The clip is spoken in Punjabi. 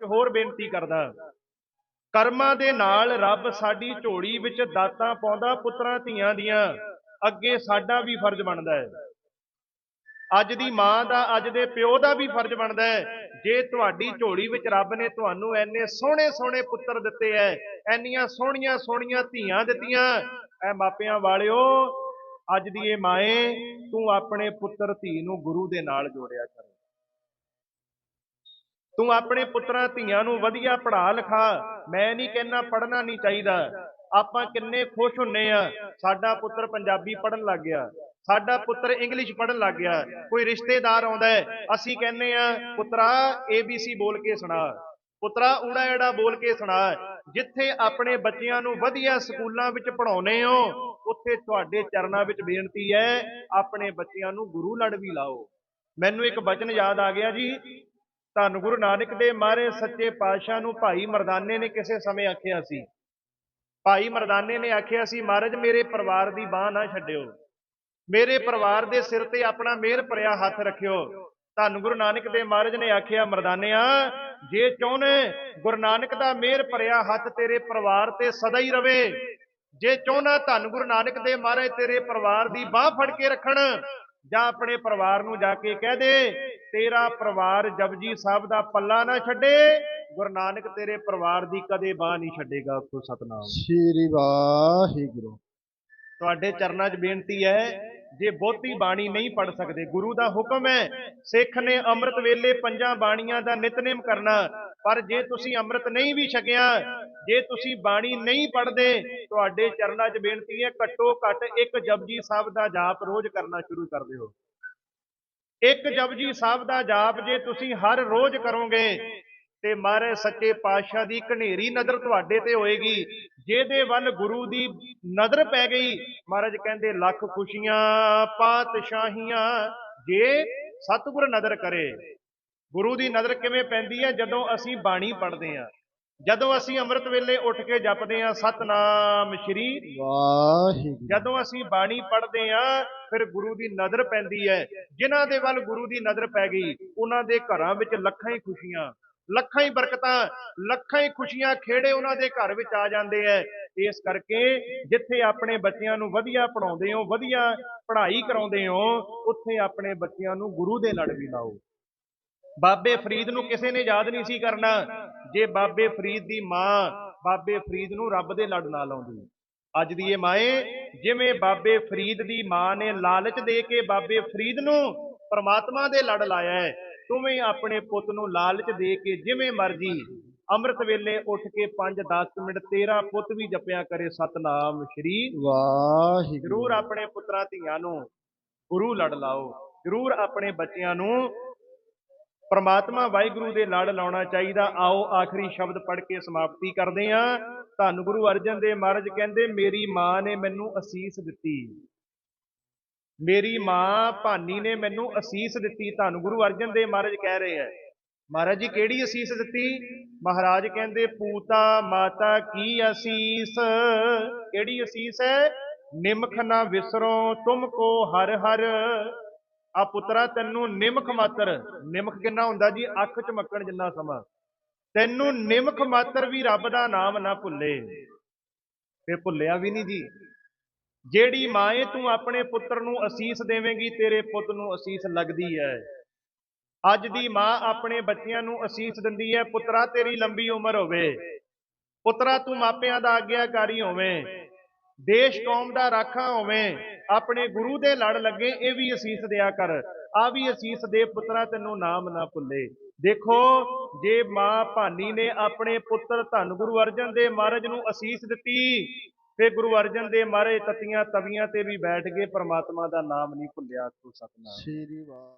ਇੱਕ ਹੋਰ ਬੇਨਤੀ ਕਰਦਾ। ਕਰਮਾਂ ਦੇ ਨਾਲ ਰੱਬ ਸਾਡੀ ਝੋਲੀ ਵਿੱਚ ਦਾਤਾਂ ਪਾਉਂਦਾ, ਪੁੱਤਰਾਂ ਧੀਆਂ ਦੀਆਂ। ਅੱਗੇ ਸਾਡਾ ਵੀ ਫਰਜ਼ ਬਣਦਾ ਹੈ। ਅੱਜ ਦੀ ਮਾਂ ਦਾ, ਅੱਜ ਦੇ ਪਿਓ ਦਾ ਵੀ ਫਰਜ਼ ਬਣਦਾ ਹੈ। ਜੇ ਤੁਹਾਡੀ ਝੋਲੀ ਵਿੱਚ ਰੱਬ ਨੇ ਤੁਹਾਨੂੰ ਐਨੇ ਸੋਹਣੇ ਸੋਹਣੇ ਪੁੱਤਰ ਦਿੱਤੇ ਐ ਐਨੀਆਂ ਸੋਹਣੀਆਂ ਸੋਹਣੀਆਂ ਧੀਆਂ ਦਿੱਤੀਆਂ, ਐ ਮਾਪਿਆਂ ਵਾਲਿਓ, ਅੱਜ ਦੀ ਇਹ ਮਾਏ ਤੂੰ ਆਪਣੇ ਪੁੱਤਰ ਧੀ ਨੂੰ ਗੁਰੂ ਦੇ ਨਾਲ ਜੋੜਿਆ ਕਰ। ਤੂੰ ਆਪਣੇ ਪੁੱਤਰਾਂ ਧੀਆਂ ਨੂੰ ਵਧੀਆ ਪੜ੍ਹਾ ਲਿਖਾ। ਮੈਂ ਨਹੀਂ ਕਹਿੰਦਾ ਪੜ੍ਹਨਾ ਨਹੀਂ ਚਾਹੀਦਾ। ਆਪਾਂ ਕਿੰਨੇ ਖੁਸ਼ ਹੁੰਨੇ ਆ। ਸਾਡਾ ਪੁੱਤਰ ਪੰਜਾਬੀ ਪੜ੍ਹਨ ਲੱਗ ਗਿਆ। ਸਾਡਾ ਪੁੱਤਰ ਇੰਗਲਿਸ਼ ਪੜ੍ਹਨ ਲੱਗ ਗਿਆ। ਕੋਈ ਰਿਸ਼ਤੇਦਾਰ ਆਉਂਦਾ ਹੈ। ਅਸੀਂ ਕਹਿੰਨੇ ਆ, ਪੁੱਤਰਾ ABC ਬੋਲ ਕੇ ਸੁਣਾ। ਪੁੱਤਰਾ, ਊੜਾ ਐੜਾ ਬੋਲ ਕੇ ਸੁਣਾ। ਜਿੱਥੇ ਆਪਣੇ ਬੱਚਿਆਂ ਨੂੰ ਵਧੀਆ ਸਕੂਲਾਂ ਵਿੱਚ ਪੜਾਉਨੇ ਹੋ, ਉੱਥੇ ਤੁਹਾਡੇ ਚਰਨਾਂ ਵਿੱਚ ਬੇਨਤੀ ਹੈ, ਆਪਣੇ ਬੱਚਿਆਂ ਨੂੰ ਗੁਰੂ ਲੜ ਵੀ ਲਾਓ। ਮੈਨੂੰ ਇੱਕ ਬਚਨ ਯਾਦ ਆ ਗਿਆ ਜੀ। ਧੰਨ ਗੁਰੂ ਨਾਨਕ ਦੇ ਮਾਰੇ ਸੱਚੇ ਪਾਤਸ਼ਾਹ ਨੂੰ ਭਾਈ ਮਰਦਾਨੇ ਨੇ ਕਿਸੇ ਸਮੇਂ ਆਖਿਆ ਸੀ। ਭਾਈ ਮਰਦਾਨੇ ਨੇ ਆਖਿਆ ਸੀ, ਮਹਾਰਾਜ, ਮੇਰੇ ਪਰਿਵਾਰ ਦੀ ਬਾਹ ਨਾ ਛੱਡਿਓ। ਮੇਰੇ ਪਰਿਵਾਰ ਦੇ ਸਿਰ ਤੇ ਆਪਣਾ ਮਿਹਰ ਭਰਿਆ ਹੱਥ ਰੱਖਿਓ। ਧੰਨ ਗੁਰੂ ਨਾਨਕ ਦੇ ਮਹਾਰਾਜ ਨੇ ਆਖਿਆ, ਮਰਦਾਨਿਆ, ਜੇ ਚਾਹੁੰਨੇ ਗੁਰੂ ਨਾਨਕ ਦਾ ਮਿਹਰ ਭਰਿਆ ਹੱਥ ਤੇਰੇ ਪਰਿਵਾਰ ਤੇ ਸਦਾ ਹੀ ਰਵੇ। ਜੇ ਚਾਹੁੰਨਾ ਧੰਨ ਗੁਰੂ ਨਾਨਕ ਦੇ ਮਹਾਰਾਜ ਤੇਰੇ ਪਰਿਵਾਰ ਦੀ ਬਾਹ ਫੜ ਕੇ ਰੱਖਣ ਜਾਂ ਆਪਣੇ ਪਰਿਵਾਰ ਨੂੰ ਜਾ ਕੇ ਕਹਿ ਦੇ, ਤੇਰਾ ਪਰਿਵਾਰ ਜਪਜੀ ਸਾਹਿਬ ਦਾ ਪੱਲਾ ਨਾ ਛੱਡੇ, ਗੁਰੂ ਨਾਨਕ ਤੇਰੇ ਪਰਿਵਾਰ ਦੀ ਕਦੇ ਬਾਹ ਨਹੀਂ ਛੱਡੇਗਾ ਆਖੋ ਸਤਨਾਮ। ਸ਼੍ਰੀ ਵਾਹਿਗੁਰੂ। ਤੁਹਾਡੇ ਚਰਨਾਂ 'ਚ ਬੇਨਤੀ ਹੈ ਜੇ ਬਹੁਤੀ ਬਾਣੀ ਨਹੀਂ ਪੜ ਸਕਦੇ, ਗੁਰੂ ਦਾ ਹੁਕਮ ਹੈ, ਸਿੱਖ ਨੇ ਅੰਮ੍ਰਿਤ ਵੇਲੇ ਪੰਜਾਂ ਬਾਣੀਆਂ ਦਾ ਨਿਤਨੇਮ ਕਰਨਾ, ਪਰ ਜੇ ਤੁਸੀਂ ਅੰਮ੍ਰਿਤ ਨਹੀਂ ਵੀ ਛਕਿਆ, ਜੇ ਤੁਸੀਂ ਬਾਣੀ ਨਹੀਂ ਪੜਦੇ ਤੁਹਾਡੇ ਚਰਨਾਂ 'ਚ ਬੇਨਤੀ ਹੈ ਘੱਟੋ ਘੱਟ ਇੱਕ ਜਪਜੀ ਸਾਹਿਬ ਦਾ ਜਾਪ ਰੋਜ਼ ਕਰਨਾ ਸ਼ੁਰੂ ਕਰ ਦਿਓ। ਇੱਕ ਜਪਜੀ ਸਾਹਿਬ ਦਾ ਜਾਪ ਜੇ ਤੁਸੀਂ ਹਰ ਰੋਜ਼ ਕਰੋਗੇ ਤੇ ਮਹਾਰਾਜ ਸੱਚੇ ਪਾਤਸ਼ਾਹ ਦੀ ਘਨੇਰੀ ਨਜ਼ਰ ਤੁਹਾਡੇ ਤੇ ਹੋਏਗੀ ਜਿਹਦੇ ਵੱਲ ਗੁਰੂ ਦੀ ਨਜ਼ਰ ਪੈ ਗਈ। ਮਹਾਰਾਜ ਕਹਿੰਦੇ ਲੱਖ ਖੁਸ਼ੀਆਂ ਪਾਤਸ਼ਾਹੀਆਂ ਜੇ ਸਤਿਗੁਰ ਨਜ਼ਰ ਕਰੇ। ਗੁਰੂ ਦੀ ਨਜ਼ਰ ਕਿਵੇਂ ਪੈਂਦੀ ਹੈ? ਜਦੋਂ ਅਸੀਂ ਬਾਣੀ ਪੜ੍ਹਦੇ ਹਾਂ ਜਦੋਂ ਅਸੀਂ ਅੰਮ੍ਰਿਤ ਵੇਲੇ ਉੱਠ ਕੇ ਜਪਦੇ ਹਾਂ ਸਤਨਾਮ ਸ਼੍ਰੀ ਵਾਹਿਗੁਰੂ। ਜਦੋਂ ਅਸੀਂ ਬਾਣੀ ਪੜ੍ਹਦੇ ਹਾਂ ਫਿਰ ਗੁਰੂ ਦੀ ਨਜ਼ਰ ਪੈਂਦੀ ਹੈ। ਜਿਨ੍ਹਾਂ ਦੇ ਵੱਲ ਗੁਰੂ ਦੀ ਨਜ਼ਰ ਪੈ ਗਈ ਉਹਨਾਂ ਦੇ ਘਰਾਂ ਵਿੱਚ ਲੱਖਾਂ ਹੀ ਖੁਸ਼ੀਆਂ। ਲੱਖਾਂ ਹੀ ਬਰਕਤਾਂ, ਲੱਖਾਂ ਹੀ ਖੁਸ਼ੀਆਂ ਖੇੜੇ ਉਹਨਾਂ ਦੇ ਘਰ ਵਿੱਚ ਆ ਜਾਂਦੇ ਐ। ਇਸ ਕਰਕੇ ਜਿੱਥੇ ਆਪਣੇ ਬੱਚਿਆਂ ਨੂੰ ਵਧੀਆ ਪੜਾਉਂਦੇ ਹੋ, ਵਧੀਆ ਪੜ੍ਹਾਈ ਕਰਾਉਂਦੇ ਹੋ, ਉੱਥੇ ਆਪਣੇ ਬੱਚਿਆਂ ਨੂੰ ਗੁਰੂ ਦੇ ਲੜ ਵੀ ਲਾਓ। ਬਾਬੇ ਫਰੀਦ ਨੂੰ ਕਿਸੇ ਨੇ ਯਾਦ ਨਹੀਂ ਸੀ ਕਰਨਾ। ਜੇ ਬਾਬੇ ਫਰੀਦ ਦੀ ਮਾਂ ਬਾਬੇ ਫਰੀਦ ਨੂੰ ਰੱਬ ਦੇ ਲੜ ਨਾ ਲਾਉਂਦੀ। ਅੱਜ ਦੀ ਇਹ ਮਾਏ ਜਿਵੇਂ ਬਾਬੇ ਫਰੀਦ ਦੀ ਮਾਂ ਨੇ ਲਾਲਚ ਦੇ ਕੇ ਬਾਬੇ ਫਰੀਦ ਨੂੰ ਪਰਮਾਤਮਾ ਦੇ ਲੜ ਲਾਇਆ ਹੈ ਤੁਵੇਂ ਆਪਣੇ ਪੁੱਤ ਨੂੰ ਲਾਲਚ ਦੇ ਕੇ ਜਿਵੇਂ ਮਰਜ਼ੀ ਅੰਮ੍ਰਿਤ ਵੇਲੇ ਉੱਠ ਕੇ 5-10 ਮਿੰਟ ਤੇਰਾ ਪੁੱਤ ਵੀ ਜਪਿਆ ਕਰੇ ਸਤਨਾਮ ਸ਼੍ਰੀ ਵਾਹਿਗੁਰੂ। ਜ਼ਰੂਰ ਆਪਣੇ ਪੁੱਤਰਾਂ ਧੀਆਂ ਨੂੰ ਗੁਰੂ ਲੜ ਲਾਓ। ਜ਼ਰੂਰ ਆਪਣੇ ਬੱਚਿਆਂ ਨੂੰ ਪ੍ਰਮਾਤਮਾ ਵਾਹਿਗੁਰੂ ਦੇ ਲੜ ਲਾਉਣਾ ਚਾਹੀਦਾ। ਆਓ ਆਖਰੀ ਸ਼ਬਦ ਪੜ੍ਹ ਕੇ ਸਮਾਪਤੀ ਕਰਦੇ ਹਾਂ। ਧੰਨ ਗੁਰੂ ਅਰਜਨ ਦੇਵ ਮਹਾਰਾਜ ਕਹਿੰਦੇ ਮੇਰੀ ਮਾਂ ਨੇ ਮੈਨੂੰ ਅਸੀਸ ਦਿੱਤੀ। ਮੇਰੀ ਮਾਂ ਭਾਨੀ ਨੇ ਮੈਨੂੰ ਅਸੀਸ ਦਿੱਤੀ, ਤੁਹਾਨੂੰ ਗੁਰੂ ਅਰਜਨ ਦੇਵ ਮਹਾਰਾਜ ਕਹਿ ਰਹੇ ਹੈ ਮਹਾਰਾਜ ਜੀ, ਕਿਹੜੀ ਅਸੀਸ ਦਿੱਤੀ? ਮਹਾਰਾਜ ਕਹਿੰਦੇ, ਪੂਤਾ ਮਾਤਾ ਕੀ ਅਸੀਸ? ਕਿਹੜੀ ਅਸੀਸ ਹੈ? ਨਿਮਖ ਨਾ ਵਿਸਰੋ ਤੁਮ ਕੋ ਹਰ ਹਰ। ਆ ਪੁੱਤਰਾ, ਤੈਨੂੰ ਨਿਮਖ ਮਾਤਰ, ਨਿਮਖ ਕਿੰਨਾ ਹੁੰਦਾ ਜੀ? ਅੱਖ ਝਮਕਣ ਜਿੰਨਾ ਸਮਾਂ। ਤੈਨੂੰ ਨਿਮਖ ਮਾਤਰ ਵੀ ਰੱਬ ਦਾ ਨਾਮ ਨਾ ਭੁੱਲੇ। ਤੇ ਭੁੱਲਿਆ ਵੀ ਨਹੀਂ ਜੀ। ਜਿਹੜੀ ਮਾਏ ਤੂੰ ਆਪਣੇ ਪੁੱਤਰ ਨੂੰ ਅਸੀਸ ਦੇਵੇਂਗੀ ਤੇਰੇ ਪੁੱਤ ਨੂੰ ਅਸੀਸ ਲੱਗਦੀ ਹੈ। ਅੱਜ ਦੀ ਮਾਂ ਆਪਣੇ ਬੱਚਿਆਂ ਨੂੰ ਅਸੀਸ ਦਿੰਦੀ ਹੈ ਪੁੱਤਰਾ ਤੇਰੀ ਲੰਬੀ ਉਮਰ ਹੋਵੇ। ਪੁੱਤਰਾ ਤੂੰ ਮਾਪਿਆਂ ਦਾ ਆਗਿਆਕਾਰੀ ਹੋਵੇਂ। ਦੇਸ਼ ਕੌਮ ਦਾ ਰਾਖਾ ਹੋਵੇਂ। ਆਪਣੇ ਗੁਰੂ ਦੇ ਲੜ ਲੱਗੇ ਇਹ ਵੀ ਅਸੀਸ ਦਿਆ ਕਰ। ਆ ਵੀ ਅਸੀਸ ਦੇ ਪੁੱਤਰਾ ਤੈਨੂੰ ਨਾਮ ਨਾ ਭੁੱਲੇ। ਦੇਖੋ ਜੇ ਮਾਂ ਭਾਨੀ ਨੇ ਆਪਣੇ ਪੁੱਤਰ ਧੰਨ ਗੁਰੂ ਅਰਜਨ ਦੇਵ ਮਹਾਰਾਜ ਨੂੰ ਅਸੀਸ ਦਿੱਤੀ ਤੇ ਗੁਰੂ ਅਰਜਨ ਦੇਵ ਮਹਾਰਾਜ ਤਤੀਆਂ ਤਵੀਆਂ ਤੇ ਵੀ ਬੈਠ ਕੇ ਪ੍ਰਮਾਤਮਾ ਦਾ ਨਾਮ ਨਹੀਂ ਭੁੱਲਿਆ ਤੂੰ ਸਤਨਾਮ। ਸ਼੍ਰੀ ਵਾਹਿਗੁਰੂ